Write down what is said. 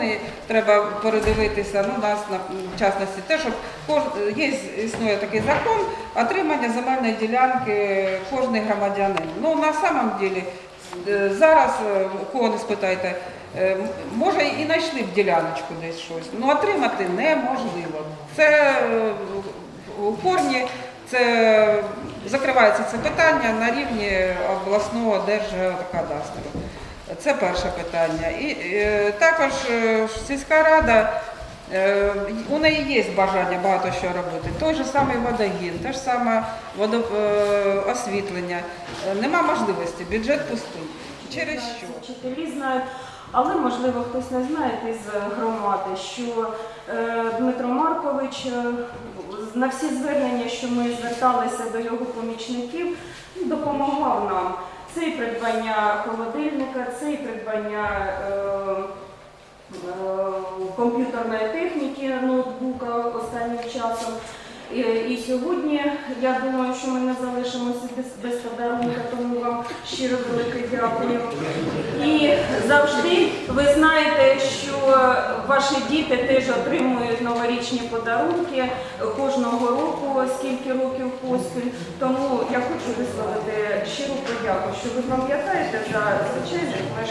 закони треба передивитися. Ну, нас на в частності те, щоб є існує такий закон отримання земельної ділянки кожний громадянин. Ну на самом деле е, зараз е, у кого не спитайте, е, може і знайшли б діляночку десь щось. Ну отримати неможливо. Це у корні. Це закривається це питання на рівні обласного держкадастру. Це перше питання. І е, також е, сільська рада, е, у неї є бажання багато що робити. Той же самий водогін, те ж саме водо, е, освітлення. Е, Нема можливості, бюджет пустий. Через що? Вчителі знають, але можливо хтось не знає із громади, що е, Дмитро Маркович е, на всі звернення, що ми зверталися до його помічників, допомагав нам. Це і придбання холодильника, це і придбання е, е, комп'ютерної техніки, ноутбука останнім часом. І, і сьогодні я думаю, що ми не залишимося без, без подарунка, тому вам щиро велике дякую. І завжди ви знаєте, що ваші діти теж отримують новорічні подарунки кожного року, скільки років поспіль. Тому я хочу висловити щиру подяку, що ви пам'ятаєте за звичайних села.